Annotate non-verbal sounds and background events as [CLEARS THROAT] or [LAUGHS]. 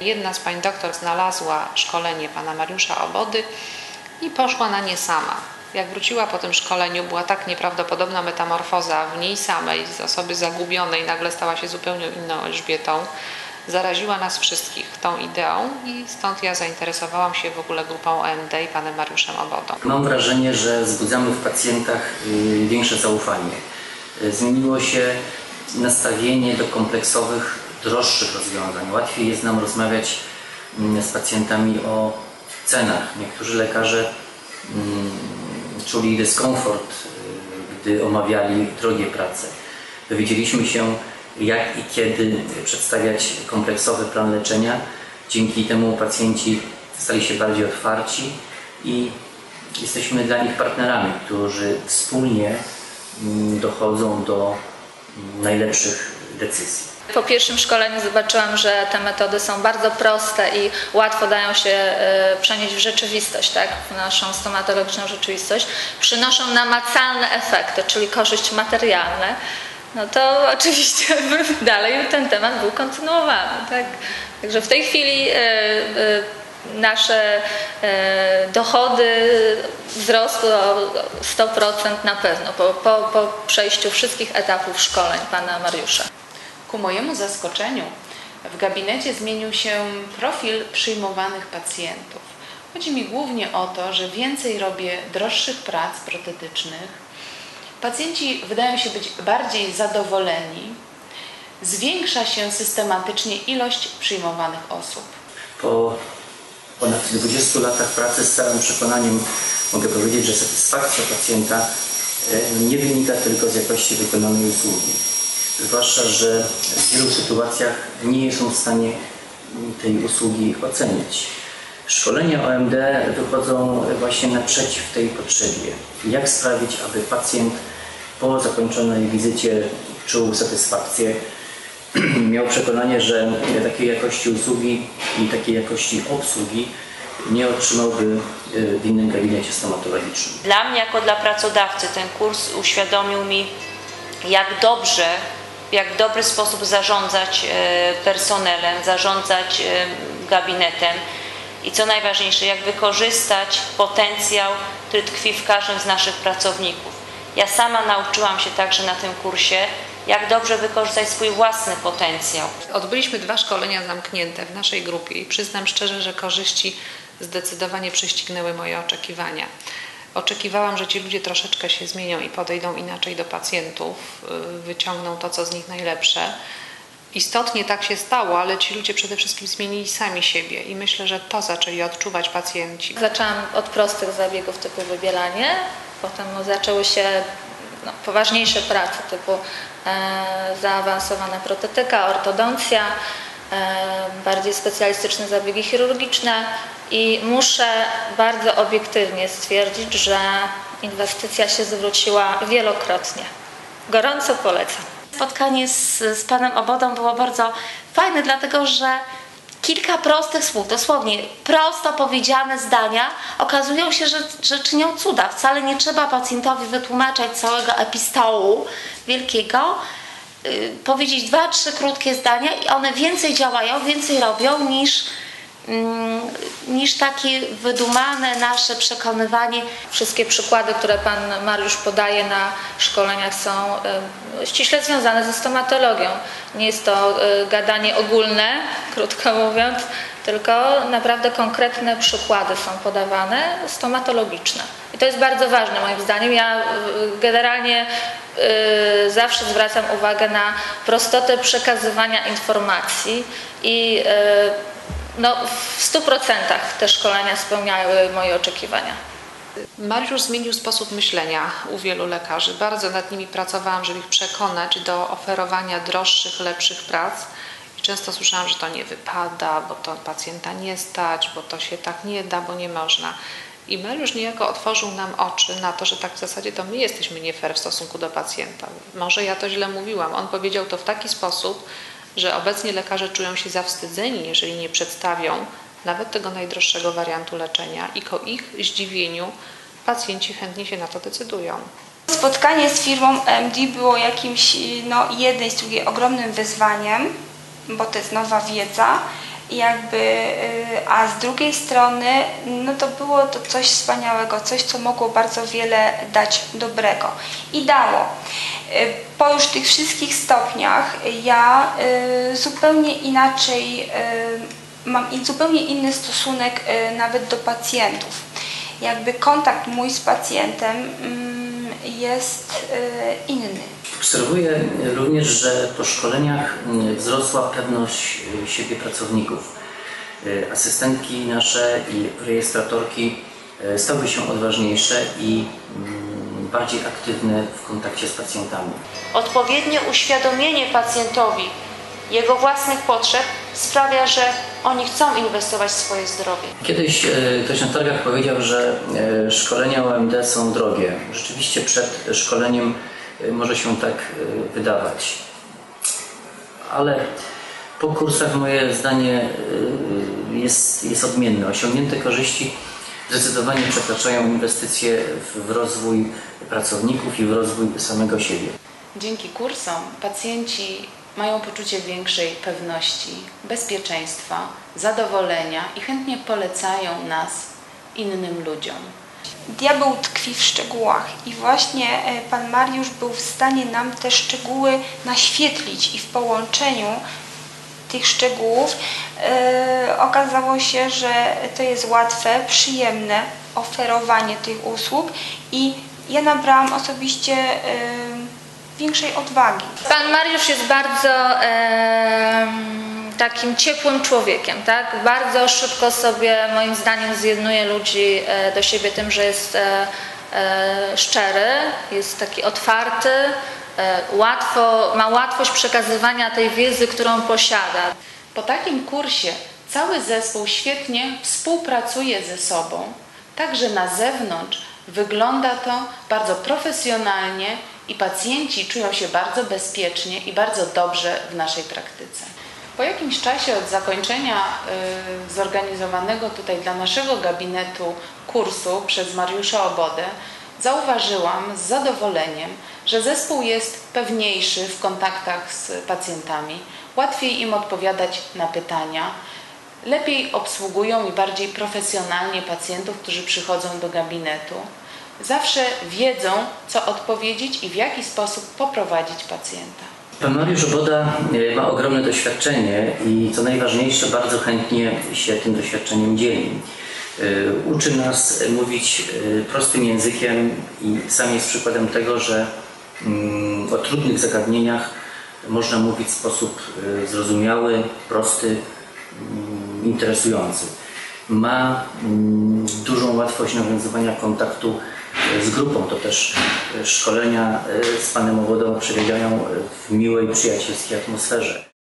Jedna z pań doktor znalazła szkolenie pana Mariusza Obody i poszła na nie sama. Jak wróciła po tym szkoleniu, była tak nieprawdopodobna metamorfoza w niej samej, z osoby zagubionej, nagle stała się zupełnie inną Elżbietą. Zaraziła nas wszystkich tą ideą i stąd ja zainteresowałam się w ogóle grupą OMD i panem Mariuszem Obodą. Mam wrażenie, że wzbudzamy w pacjentach y, większe zaufanie. Y, Zmieniło się nastawienie do kompleksowych, droższych rozwiązań. Łatwiej jest nam rozmawiać mm, z pacjentami o cenach. Niektórzy lekarze mm, czuli dyskomfort, y, gdy omawiali drogie prace. Dowiedzieliśmy się, jak i kiedy przedstawiać kompleksowy plan leczenia. Dzięki temu pacjenci stali się bardziej otwarci i jesteśmy dla nich partnerami, którzy wspólnie mm, dochodzą do najlepszych decyzji. Po pierwszym szkoleniu zobaczyłam, że te metody są bardzo proste i łatwo dają się e, przenieść w rzeczywistość, tak? w naszą stomatologiczną rzeczywistość. Przynoszą namacalne efekty, czyli korzyść materialne. No to [LAUGHS] oczywiście [LAUGHS] dalej ten temat był kontynuowany. Tak? Także w tej chwili e, e, nasze dochody wzrosły o 100% na pewno po, po, po przejściu wszystkich etapów szkoleń pana Mariusza. Ku mojemu zaskoczeniu w gabinecie zmienił się profil przyjmowanych pacjentów. Chodzi mi głównie o to, że więcej robię droższych prac protetycznych. Pacjenci wydają się być bardziej zadowoleni. Zwiększa się systematycznie ilość przyjmowanych osób. Po ponad 20 latach pracy z całym przekonaniem mogę powiedzieć, że satysfakcja pacjenta e, nie wynika tylko z jakości wykonanej usługi. Zwłaszcza, że w wielu sytuacjach nie są w stanie tej usługi ocenić. Szkolenia OMD wychodzą właśnie naprzeciw tej potrzebie. Jak sprawić, aby pacjent po zakończonej wizycie czuł satysfakcję, [CLEARS THROAT] miał przekonanie, że takiej jakości usługi i takiej jakości obsługi nie otrzymałby e, w innym gabinecie stomatologicznym. Dla mnie, jako dla pracodawcy, ten kurs uświadomił mi, jak dobrze, w jak dobry sposób zarządzać e, personelem, zarządzać e, gabinetem i co najważniejsze, jak wykorzystać potencjał, który tkwi w każdym z naszych pracowników. Ja sama nauczyłam się także na tym kursie, jak dobrze wykorzystać swój własny potencjał. Odbyliśmy dwa szkolenia zamknięte w naszej grupie i przyznam szczerze, że korzyści zdecydowanie prześcignęły moje oczekiwania. Oczekiwałam, że ci ludzie troszeczkę się zmienią i podejdą inaczej do pacjentów, y, wyciągną to, co z nich najlepsze. Istotnie tak się stało, ale ci ludzie przede wszystkim zmienili sami siebie i myślę, że to zaczęli odczuwać pacjenci. Zaczęłam od prostych zabiegów typu wybielanie, potem zaczęły się no, poważniejsze prace typu e, zaawansowana protetyka, ortodoncja, e, bardziej specjalistyczne zabiegi chirurgiczne i muszę bardzo obiektywnie stwierdzić, że inwestycja się zwróciła wielokrotnie. Gorąco polecam. Spotkanie z, z panem Obodą było bardzo fajne, dlatego że kilka prostych słów, dosłownie prosto powiedziane zdania okazują się, że, że czynią cuda. Wcale nie trzeba pacjentowi wytłumaczać całego epistołu wielkiego. Yy, powiedzieć dwa, trzy krótkie zdania i one więcej działają, więcej robią niż niż takie wydumane nasze przekonywanie. Wszystkie przykłady, które Pan Mariusz podaje na szkoleniach są y, ściśle związane ze stomatologią. Nie jest to y, gadanie ogólne, [LAUGHS] krótko mówiąc, tylko naprawdę konkretne przykłady są podawane, stomatologiczne. I to jest bardzo ważne moim zdaniem. Ja y, generalnie zawsze zwracam uwagę na prostotę przekazywania informacji i no, w 100% te szkolenia spełniały moje oczekiwania. Mariusz zmienił sposób myślenia u wielu lekarzy. Bardzo nad nimi pracowałam, żeby ich przekonać do oferowania droższych, lepszych prac. I często słyszałam, że to nie wypada, bo to pacjenta nie stać, bo to się tak nie da, bo nie można. I Mariusz niejako otworzył nam oczy na to, że tak w zasadzie to my jesteśmy nie fair w stosunku do pacjenta. Może ja to źle mówiłam. On powiedział to w taki sposób, że obecnie lekarze czują się zawstydzeni, jeżeli nie przedstawią nawet tego najdroższego wariantu leczenia i ku ich zdziwieniu pacjenci chętnie się na to decydują. Spotkanie z firmą MD było jakimś, no jednej z drugiej ogromnym wyzwaniem, bo to jest nowa wiedza jakby, y, a z drugiej strony no to było to coś wspaniałego, coś co mogło bardzo wiele dać dobrego i dało. Y, Po już tych wszystkich stopniach ja y, zupełnie inaczej y, mam zupełnie inny stosunek nawet do pacjentów. Jakby kontakt mój z pacjentem mm, jest inny. Obserwuję również, że po szkoleniach mm, wzrosła pewność siebie pracowników. Asystentki nasze i rejestratorki stały się odważniejsze i mm, bardziej aktywne w kontakcie z pacjentami. Odpowiednie uświadomienie pacjentowi jego własnych potrzeb sprawia, że oni chcą inwestować w swoje zdrowie. Kiedyś e, ktoś na targach powiedział, że e, szkolenia OMD są drogie. Rzeczywiście przed szkoleniem e, może się tak wydawać. Ale po kursach moje zdanie jest, jest odmienne. Osiągnięte korzyści zdecydowanie przekraczają inwestycje w, rozwój pracowników i w rozwój samego siebie. Dzięki kursom pacjenci mają poczucie większej pewności, bezpieczeństwa, zadowolenia i chętnie polecają nas innym ludziom. Diabeł tkwi w szczegółach i właśnie e, Pan Mariusz był w stanie nam te szczegóły naświetlić i w połączeniu tych szczegółów okazało się, że to jest łatwe, przyjemne oferowanie tych usług i ja nabrałam osobiście e, większej odwagi. Pan Mariusz jest bardzo em, takim ciepłym człowiekiem, tak? Bardzo szybko sobie, moim zdaniem, zjednuje ludzi e, do siebie tym, że jest e, e, szczery, jest taki otwarty, e, łatwo, ma łatwość przekazywania tej wiedzy, którą posiada. Po takim kursie cały zespół świetnie współpracuje ze sobą, także na zewnątrz wygląda to bardzo profesjonalnie i pacjenci czują się bardzo bezpiecznie i bardzo dobrze w naszej praktyce. Po jakimś czasie od zakończenia y, zorganizowanego tutaj dla naszego gabinetu kursu przez Mariusza Obodę zauważyłam z zadowoleniem, że zespół jest pewniejszy w kontaktach z pacjentami, łatwiej im odpowiadać na pytania, lepiej obsługują i bardziej profesjonalnie pacjentów, którzy przychodzą do gabinetu. Zawsze wiedzą, co odpowiedzieć i w jaki sposób poprowadzić pacjenta. Pan Mariusz Oboda e, ma ogromne doświadczenie i co najważniejsze, bardzo chętnie się tym doświadczeniem dzieli. E, Uczy nas mówić e, prostym językiem i sam jest przykładem tego, że mm, o trudnych zagadnieniach można mówić w sposób e, zrozumiały, prosty, mm, interesujący. Ma mm, dużą łatwość nawiązywania kontaktu z grupą. To też szkolenia z Panem Owodą przebiegają w miłej, przyjacielskiej atmosferze.